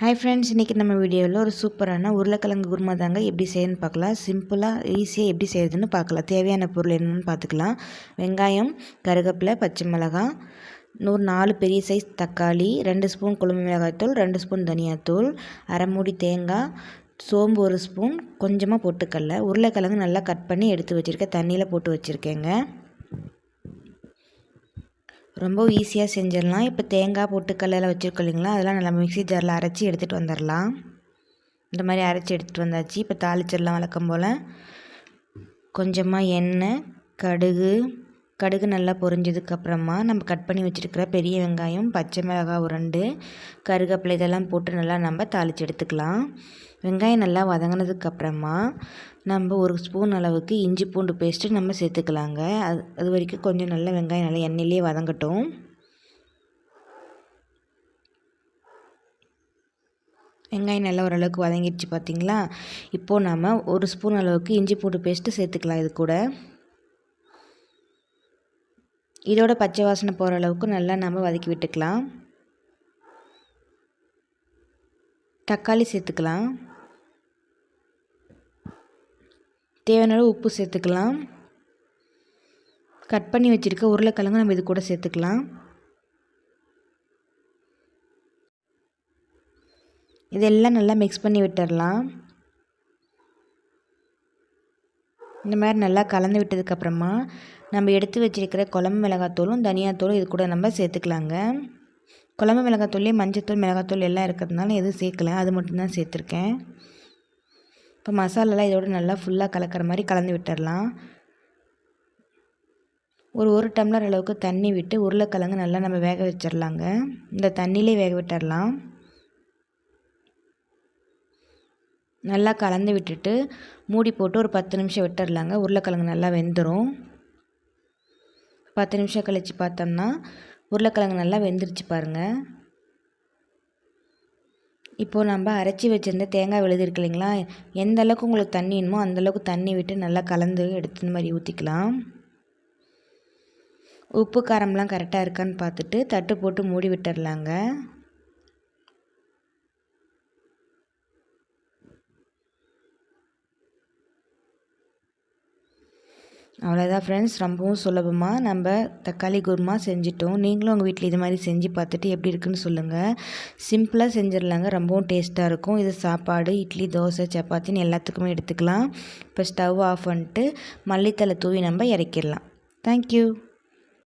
Hi friends இன்றைக்கி நம்ம வீடியோவில் ஒரு சூப்பரான உருளைக்கிழங்கு குருமா தாங்க எப்படி செய்யணும்னு பார்க்கலாம். சிம்பிளாக ஈஸியாக எப்படி செய்யறதுன்னு பார்க்கலாம். தேவையான பொருள் என்னென்னு பார்த்துக்கலாம். வெங்காயம் கருகப்பிலை பச்சை மிளகாய் நூறு நாலு பெரிய சைஸ் தக்காளி ரெண்டு ஸ்பூன் குழம்பு மிளகாய்த்தூள் ரெண்டு ஸ்பூன் தனியாத்தூள் அரை மூடி தேங்காய் சோம்பு ஒரு ஸ்பூன் கொஞ்சமாக பொட்டுக்கடல. உருளைக்கிழங்கு நல்லா கட் பண்ணி எடுத்து வச்சுருக்கேன் தண்ணியில் போட்டு வச்சுருக்கேங்க. ரொம்ப ஈஸியாக செஞ்சிடலாம். இப்போ தேங்காய் பொட்டுக்கல்லில் வச்சுருக்கோம் இல்லைங்களா? அதெல்லாம் நல்லா மிக்சி ஜாரில் அரைச்சி எடுத்துகிட்டு வந்துடலாம். இந்த மாதிரி அரைச்சி எடுத்துகிட்டு வந்தாச்சு. இப்போ தாளிச்சிடலாம் வழக்கம் போல். கொஞ்சமாக எண்ணெய் கடுகு கடுகு நல்லா பொரிஞ்சதுக்கப்புறமா நம்ம கட் பண்ணி வச்சுருக்கிற பெரிய வெங்காயம் பச்சை மிளகாய் உருண்டு கருகப்பிலை இதெல்லாம் போட்டு நல்லா நம்ம தாளித்து எடுத்துக்கலாம். வெங்காயம் நல்லா வதங்கினதுக்கப்புறமா நம்ம ஒரு ஸ்பூன் அளவுக்கு இஞ்சி பூண்டு பேஸ்ட்டு நம்ம சேர்த்துக்கலாங்க. அது அது வரைக்கும் கொஞ்சம் நல்லா வெங்காயம் நல்லா எண்ணெயிலே வதங்கட்டும். வெங்காயம் நல்லா ஓரளவுக்கு வதங்கிடுச்சு பார்த்திங்களா? இப்போது நம்ம ஒரு ஸ்பூன் அளவுக்கு இஞ்சி பூண்டு பேஸ்ட்டு சேர்த்துக்கலாம் இது கூட. இதோட பச்சை வாசனை போகிற அளவுக்கு நல்லா நம்ம வதக்கி விட்டுக்கலாம். தக்காளி சேர்த்துக்கலாம். தேவையான உப்பு சேர்த்துக்கலாம். கட் பண்ணி வச்சுருக்க உருளைக்கிழங்கு நம்ம இது கூட சேர்த்துக்கலாம். இதெல்லாம் நல்லா மிக்ஸ் பண்ணி விட்டுடலாம் இந்த மாதிரி நல்லா கலந்து விட்டதுக்கப்புறமா நம்ம எடுத்து வச்சுருக்கிற குழம்பு மிளகாத்தூளும் தனியாத்தூளும் இது கூட நம்ம சேர்த்துக்கலாங்க. குழம்பு மிளகாத்தூள்லேயே மஞ்சத்தூள் மிளகாத்தூள் எல்லாம் இருக்கிறதுனால எதுவும் சேர்க்கல. அது மட்டும்தான் சேர்த்துருக்கேன். இப்போ மசாலாலாம் இதோட நல்லா ஃபுல்லாக கலக்கிற மாதிரி கலந்து விட்டுடலாம் ஒரு ஒரு டம்ளர் அளவுக்கு தண்ணி விட்டு உருளைக்கிழங்கு நல்லா நம்ம வேக வச்சிடலாங்க இந்த தண்ணியிலே வேக விட்டுடலாம் நல்லா கலந்து விட்டுட்டு மூடி போட்டு ஒரு பத்து நிமிஷம் விட்டுடலாங்க உருளைக்கிழங்கு நல்லா வெந்துடும் பத்து நிமிஷம் கழித்து பார்த்தோம்னா உருளைக்கிழங்கு நல்லா வெந்துருச்சு பாருங்கள் இப்போது நம்ம அரைச்சி வச்சுருந்த தேங்காய் விழுது இருக்கு இல்லைங்களா? எந்த அளவுக்கு உங்களுக்கு தண்ணி வேணுமோ அந்தளவுக்கு தண்ணி விட்டு நல்லா கலந்து எடுத்து இந்த மாதிரி ஊற்றிக்கலாம் உப்பு காரம்லாம் கரெக்டாக இருக்கான்னு பார்த்துட்டு தட்டு போட்டு மூடி விட்டுடலாங்க அவ்வளோதான் ஃப்ரெண்ட்ஸ் ரொம்பவும் சுலபமாக நம்ம தக்காளி குருமா செஞ்சிட்டோம். நீங்களும் உங்கள் வீட்டில் இது மாதிரி செஞ்சு பார்த்துட்டு எப்படி இருக்குன்னு சொல்லுங்கள் சிம்பிளாக செஞ்சிடலாங்க. ரொம்பவும் டேஸ்ட்டாக இருக்கும். இது சாப்பாடு இட்லி தோசை சப்பாத்தின்னு எல்லாத்துக்குமே எடுத்துக்கலாம். இப்போ ஸ்டவ் ஆஃப் பண்ணிட்டு மல்லித்தலை தூவி நம்ம இறக்கிடலாம். தேங்க்யூ